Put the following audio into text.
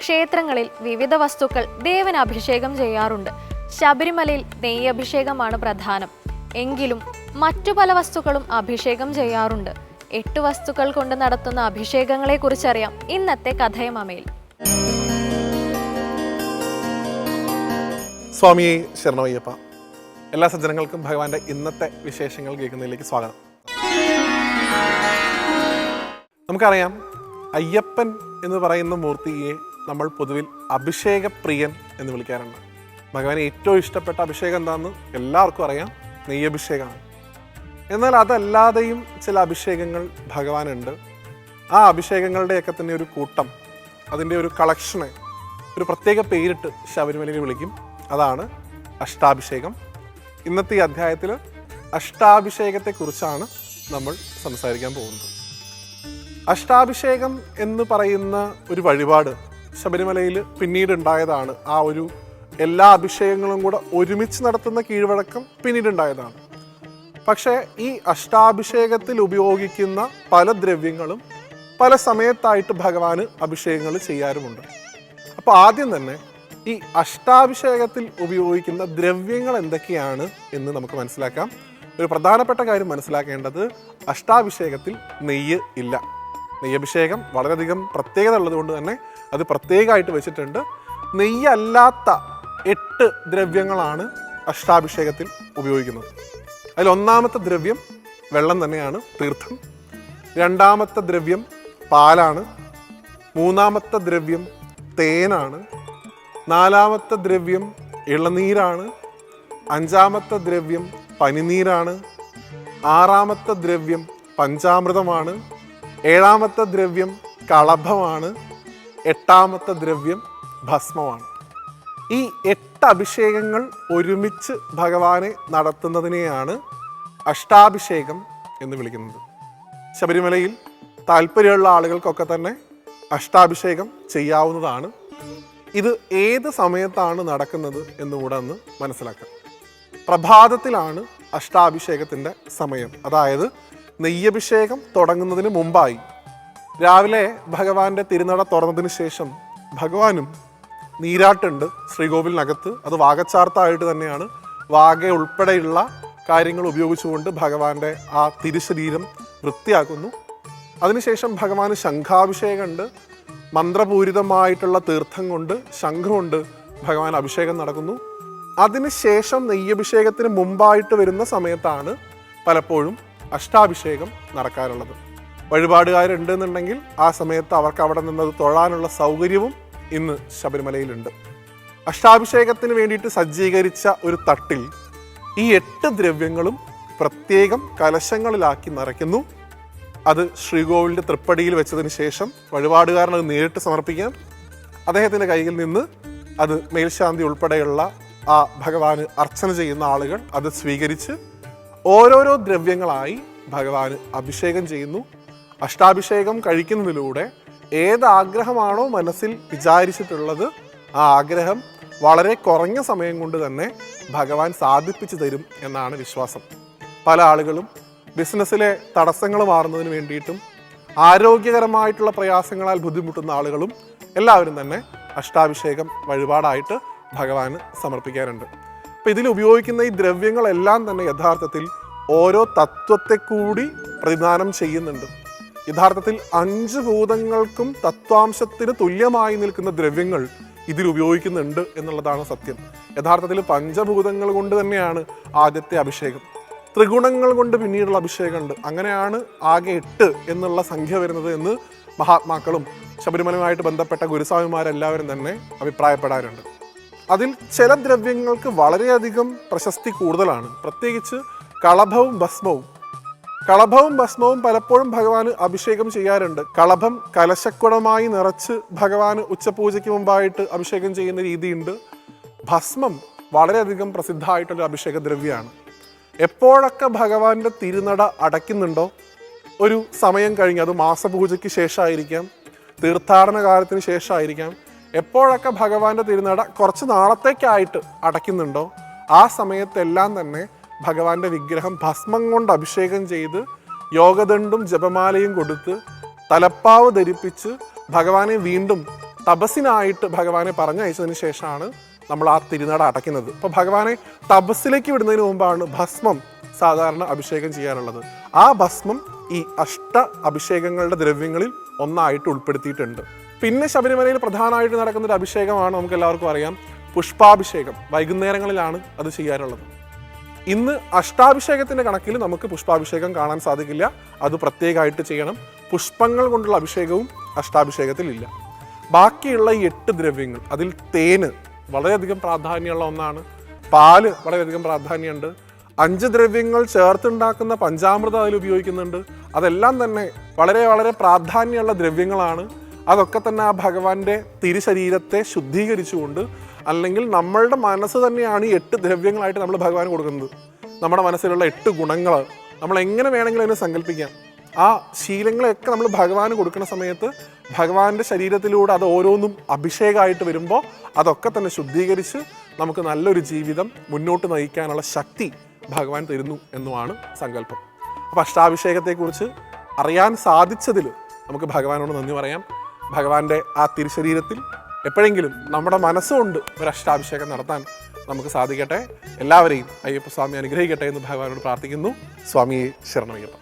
ക്ഷേത്രങ്ങളിൽ വിവിധ വസ്തുക്കൾ ദേവന് അഭിഷേകം ചെയ്യാറുണ്ട്. ശബരിമലയിൽ നെയ്യഭിഷേകമാണ് പ്രധാനം. എങ്കിലും മറ്റു പല വസ്തുക്കളും അഭിഷേകം ചെയ്യാറുണ്ട്. എട്ട് വസ്തുക്കൾ കൊണ്ട് നടത്തുന്ന അഭിഷേകങ്ങളെ കുറിച്ചറിയാം ഇന്നത്തെ കഥയമമയിൽ സ്വാമിയെ ശരണമയ്യപ്പ എല്ലാ സജ്ജനങ്ങൾക്കും ഭഗവാന്റെ ഇന്നത്തെ വിശേഷങ്ങൾ കേൾക്കുന്നതിലേക്ക് സ്വാഗതം. നമുക്കറിയാം അയ്യപ്പൻ എന്ന് പറയുന്ന മൂർത്തിയെ നമ്മൾ പൊതുവിൽ അഭിഷേകപ്രിയൻ എന്ന് വിളിക്കാറുണ്ട്. ഭഗവാന് ഏറ്റവും ഇഷ്ടപ്പെട്ട അഭിഷേകം എന്താണെന്ന് എല്ലാവർക്കും അറിയാം. നെയ്യഭിഷേകമാണ്. എന്നാൽ അതല്ലാതെയും ചില അഭിഷേകങ്ങൾ ഭഗവാനുണ്ട്. ആ അഭിഷേകങ്ങളുടെയൊക്കെ തന്നെ ഒരു കൂട്ടം അതിന്റെ ഒരു കളക്ഷനെ ഒരു പ്രത്യേക പേരിട്ട് ശബരിമലയിൽ വിളിക്കും. അതാണ് അഷ്ടാഭിഷേകം. ഇന്നത്തെ ഈ അധ്യായത്തിൽ അഷ്ടാഭിഷേകത്തെക്കുറിച്ചാണ് നമ്മൾ സംസാരിക്കാൻ പോകുന്നത്. അഷ്ടാഭിഷേകം എന്ന് പറയുന്ന ഒരു വഴിപാട് ശബരിമലയിൽ പിന്നീട് ഉണ്ടായതാണ് ആ ഒരു എല്ലാ അഭിഷേകങ്ങളും കൂടെ ഒരുമിച്ച് നടത്തുന്ന കീഴ്വഴക്കം പിന്നീട് ഉണ്ടായതാണ് പക്ഷേ ഈ അഷ്ടാഭിഷേകത്തിൽ ഉപയോഗിക്കുന്ന പല ദ്രവ്യങ്ങളും പല സമയത്തായിട്ട് ഭഗവാന് അഭിഷേകങ്ങൾ ചെയ്യാറുമുണ്ട്. അപ്പോൾ ആദ്യം തന്നെ ഈ അഷ്ടാഭിഷേകത്തിൽ ഉപയോഗിക്കുന്ന ദ്രവ്യങ്ങൾ എന്തൊക്കെയാണ് എന്ന് നമുക്ക് മനസ്സിലാക്കാം. ഒരു പ്രധാനപ്പെട്ട കാര്യം മനസ്സിലാക്കേണ്ടത് അഷ്ടാഭിഷേകത്തിൽ നെയ്യ് ഇല്ല. നെയ്യഭിഷേകം വളരെയധികം പ്രത്യേകത ഉള്ളതുകൊണ്ട് തന്നെ അത് പ്രത്യേകമായിട്ട് വെച്ചിട്ടുണ്ട്. നെയ്യല്ലാത്ത എട്ട് ദ്രവ്യങ്ങളാണ് അഷ്ടാഭിഷേകത്തിൽ ഉപയോഗിക്കുന്നത്. അതിലൊന്നാമത്തെ ദ്രവ്യം വെള്ളം തന്നെയാണ് തീർത്ഥം. രണ്ടാമത്തെ ദ്രവ്യം പാലാണ്. മൂന്നാമത്തെ ദ്രവ്യം തേനാണ്. നാലാമത്തെ ദ്രവ്യം ഇളനീരാണ്. അഞ്ചാമത്തെ ദ്രവ്യം പനിനീരാണ്. ആറാമത്തെ ദ്രവ്യം പഞ്ചാമൃതമാണ്. ഏഴാമത്തെ ദ്രവ്യം കളഭമാണ്. എട്ടാമത്തെ ദ്രവ്യം ഭസ്മമാണ്. ഈ എട്ട് അഭിഷേകങ്ങൾ ഒരുമിച്ച് ഭഗവാനെ നടത്തുന്നതിനെയാണ് അഷ്ടാഭിഷേകം എന്ന് വിളിക്കുന്നത്. ശബരിമലയിൽ താല്പര്യമുള്ള ആളുകൾക്കൊക്കെ തന്നെ അഷ്ടാഭിഷേകം ചെയ്യാവുന്നതാണ്. ഇത് ഏത് സമയത്താണ് നടക്കുന്നത് എന്നുകൂടെ ഒന്ന് മനസ്സിലാക്കാം. പ്രഭാതത്തിലാണ് അഷ്ടാഭിഷേകത്തിന്റെ സമയം. അതായത് നെയ്യഭിഷേകം തുടങ്ങുന്നതിന് മുമ്പായി രാവിലെ ഭഗവാന്റെ തിരുനട തുറന്നതിന് ശേഷം ഭഗവാനും നീരാട്ടുണ്ട് ശ്രീകോവിലിനകത്ത്. അത് വാഗച്ചാർത്തായിട്ട് തന്നെയാണ്. വാഗ ഉൾപ്പെടെയുള്ള കാര്യങ്ങൾ ഉപയോഗിച്ചുകൊണ്ട് ഭഗവാന്റെ ആ തിരുശരീരം വൃത്തിയാക്കുന്നു. അതിനുശേഷം ഭഗവാന് ശംഖാഭിഷേകമുണ്ട് മന്ത്രപൂരിതമായിട്ടുള്ള തീർത്ഥം കൊണ്ട് ശംഖം കൊണ്ട് ഭഗവാൻ അഭിഷേകം നടക്കുന്നു. അതിനുശേഷം നെയ്യഭിഷേകത്തിന് മുമ്പായിട്ട് വരുന്ന സമയത്താണ് പലപ്പോഴും അഷ്ടാഭിഷേകം നടക്കാറുള്ളത്. വഴിപാടുകാരുണ്ട് എന്നുണ്ടെങ്കിൽ ആ സമയത്ത് അവർക്ക് അവിടെ നിന്നത് തൊഴാനുള്ള സൗകര്യവും ഇന്ന് ശബരിമലയിലുണ്ട്. അഷ്ടാഭിഷേകത്തിന് വേണ്ടിയിട്ട് സജ്ജീകരിച്ച ഒരു തട്ടിൽ ഈ എട്ട് ദ്രവ്യങ്ങളും പ്രത്യേകം കലശങ്ങളിലാക്കി നിറയ്ക്കുന്നു. അത് ശ്രീകോവിലിന്റെ തൃപ്പടിയിൽ വെച്ചതിന് ശേഷം വഴിപാടുകാരൻ അത് നേരിട്ട് സമർപ്പിക്കാം. അദ്ദേഹത്തിന്റെ കയ്യിൽ നിന്ന് അത് മേൽശാന്തി ഉൾപ്പെടെയുള്ള ആ ഭഗവാന് അർച്ചന ചെയ്യുന്ന ആളുകൾ അത് സ്വീകരിച്ച് ഓരോരോ ദ്രവ്യങ്ങളായി ഭഗവാന് അഭിഷേകം ചെയ്യുന്നു. അഷ്ടാഭിഷേകം കഴിക്കുന്നതിലൂടെ ഏത് ആഗ്രഹമാണോ മനസ്സിൽ വിചാരിച്ചിട്ടുള്ളത് ആ ആഗ്രഹം വളരെ കുറഞ്ഞ സമയം കൊണ്ട് തന്നെ ഭഗവാൻ സാധിപ്പിച്ചു തരും എന്നാണ് വിശ്വാസം. പല ആളുകളും ബിസിനസ്സിലെ തടസ്സങ്ങൾ മാറുന്നതിന് വേണ്ടിയിട്ടും ആരോഗ്യകരമായിട്ടുള്ള പ്രയാസങ്ങളാൽ ബുദ്ധിമുട്ടുന്ന ആളുകളും എല്ലാവരും തന്നെ അഷ്ടാഭിഷേകം വഴിപാടായിട്ട് ഭഗവാന് സമർപ്പിക്കാറുണ്ട്. അപ്പം ഇതിൽ ഉപയോഗിക്കുന്ന ഈ ദ്രവ്യങ്ങളെല്ലാം തന്നെ യഥാർത്ഥത്തിൽ ഓരോ തത്വത്തെ കൂടി പ്രതിദാനം ചെയ്യുന്നുണ്ട്. യഥാർത്ഥത്തിൽ അഞ്ച് ഭൂതങ്ങൾക്കും തത്വാംശത്തിന് തുല്യമായി നിൽക്കുന്ന ദ്രവ്യങ്ങൾ ഇതിൽ ഉപയോഗിക്കുന്നുണ്ട് എന്നുള്ളതാണ് സത്യം. യഥാർത്ഥത്തിൽ പഞ്ചഭൂതങ്ങൾ കൊണ്ട് തന്നെയാണ് ആദ്യത്തെ അഭിഷേകം. ത്രിഗുണങ്ങൾ കൊണ്ട് പിന്നീടുള്ള അഭിഷേകമുണ്ട്. അങ്ങനെയാണ് ആകെ എട്ട് എന്നുള്ള സംഖ്യ വരുന്നത് എന്ന് മഹാത്മാക്കളും ശബരിമലയുമായിട്ട് ബന്ധപ്പെട്ട ഗുരുസ്വാമിമാരെല്ലാവരും തന്നെ അഭിപ്രായപ്പെടാറുണ്ട്. അതിൽ ചില ദ്രവ്യങ്ങൾക്ക് വളരെയധികം പ്രശസ്തി കൂടുതലാണ്. പ്രത്യേകിച്ച് കളഭവും ഭസ്മവും. കളഭവും ഭസ്മവും പലപ്പോഴും ഭഗവാന് അഭിഷേകം ചെയ്യാറുണ്ട്. കളഭം കലശക്കുടമായി നിറച്ച് ഭഗവാന് ഉച്ചപൂജയ്ക്ക് മുമ്പായിട്ട് അഭിഷേകം ചെയ്യുന്ന രീതിയുണ്ട്. ഭസ്മം വളരെയധികം പ്രസിദ്ധമായിട്ടുള്ള അഭിഷേക ദ്രവ്യമാണ് എപ്പോഴൊക്കെ ഭഗവാന്റെ തിരുനട അടയ്ക്കുന്നുണ്ടോ? ഒരു സമയം കഴിഞ്ഞ് അത് മാസപൂജയ്ക്ക് ശേഷമായിരിക്കാം തീർത്ഥാടന കാലത്തിന് ശേഷമായിരിക്കാം. എപ്പോഴൊക്കെ ഭഗവാന്റെ തിരുനട കുറച്ച് നാളത്തേക്കായിട്ട് അടയ്ക്കുന്നുണ്ടോ? ആ സമയത്തെല്ലാം തന്നെ ഭഗവാന്റെ വിഗ്രഹം ഭസ്മം കൊണ്ട് അഭിഷേകം ചെയ്ത് യോഗദണ്ഡും ജപമാലയും കൊടുത്ത് തലപ്പാവ് ധരിപ്പിച്ച് ഭഗവാനെ വീണ്ടും തപസ്സിനായിട്ട് ഭഗവാനെ പറഞ്ഞയച്ചതിന് ശേഷമാണ് നമ്മൾ ആ തിരുനട അടയ്ക്കുന്നത്. അപ്പോൾ ഭഗവാനെ തപസ്സിലേക്ക് വിടുന്നതിന് മുമ്പാണ് ഭസ്മം സാധാരണ അഭിഷേകം ചെയ്യാറുള്ളത്. ആ ഭസ്മം ഈ അഷ്ട അഭിഷേകങ്ങളുടെ ദ്രവ്യങ്ങളിൽ ഒന്നായിട്ട് ഉൾപ്പെടുത്തിയിട്ടുണ്ട്. പിന്നെ ശബരിമലയിൽ പ്രധാനമായിട്ട് നടക്കുന്ന ഒരു അഭിഷേകമാണ് നമുക്ക് എല്ലാവർക്കും അറിയാം. പുഷ്പാഭിഷേകം. വൈകുന്നേരങ്ങളിലാണ് അത് ചെയ്യാറുള്ളത്. ഇന്ന് അഷ്ടാഭിഷേകത്തിന്റെ കണക്കിൽ നമുക്ക് പുഷ്പാഭിഷേകം കാണാൻ സാധിക്കില്ല. അത് പ്രത്യേകമായിട്ട് ചെയ്യണം. പുഷ്പങ്ങൾ കൊണ്ടുള്ള അഭിഷേകവും അഷ്ടാഭിഷേകത്തിൽ ഇല്ല. ബാക്കിയുള്ള ഈ എട്ട് ദ്രവ്യങ്ങൾ അതിൽ തേന് വളരെയധികം പ്രാധാന്യമുള്ള ഒന്നാണ്. പാൽ വളരെയധികം പ്രാധാന്യമുണ്ട്. അഞ്ച് ദ്രവ്യങ്ങൾ ചേർത്തുണ്ടാക്കുന്ന പഞ്ചാമൃതം അതിൽ ഉപയോഗിക്കുന്നുണ്ട്. അതെല്ലാം തന്നെ വളരെ വളരെ പ്രാധാന്യമുള്ള ദ്രവ്യങ്ങളാണ്. അതൊക്കെ തന്നെ ആ ഭഗവാന്റെ തിരുശരീരത്തെ ശുദ്ധീകരിച്ചുകൊണ്ട് അല്ലെങ്കിൽ നമ്മളുടെ മനസ്സ് തന്നെയാണ് ഈ എട്ട് ദ്രവ്യങ്ങളായിട്ട് നമ്മൾ ഭഗവാൻ കൊടുക്കുന്നത്. നമ്മുടെ മനസ്സിലുള്ള എട്ട് ഗുണങ്ങൾ നമ്മൾ എങ്ങനെ വേണമെങ്കിലും അതിനെ സങ്കല്പിക്കാം. ആ ശീലങ്ങളെയൊക്കെ നമ്മൾ ഭഗവാന് കൊടുക്കുന്ന സമയത്ത് ഭഗവാന്റെ ശരീരത്തിലൂടെ അത് ഓരോന്നും അഭിഷേകമായിട്ട് വരുമ്പോൾ അതൊക്കെ തന്നെ ശുദ്ധീകരിച്ച് നമുക്ക് നല്ലൊരു ജീവിതം മുന്നോട്ട് നയിക്കാനുള്ള ശക്തി ഭഗവാൻ തരുന്നു എന്നുമാണ് സങ്കല്പം. അപ്പോൾ അഷ്ടാഭിഷേകത്തെക്കുറിച്ച് അറിയാൻ സാധിച്ചതിൽ നമുക്ക് ഭഗവാനോട് നന്ദി പറയാം. ഭഗവാന്റെ ആ തിരുശരീരത്തിൽ എപ്പോഴെങ്കിലും നമ്മുടെ മനസ്സുകൊണ്ട് ഒരു അഷ്ടാഭിഷേകം നടത്താൻ നമുക്ക് സാധിക്കട്ടെ. എല്ലാവരെയും അയ്യപ്പ സ്വാമി അനുഗ്രഹിക്കട്ടെ എന്ന് ഭഗവാനോട് പ്രാർത്ഥിക്കുന്നു. സ്വാമിയെ ശരണമയ്യപ്പ.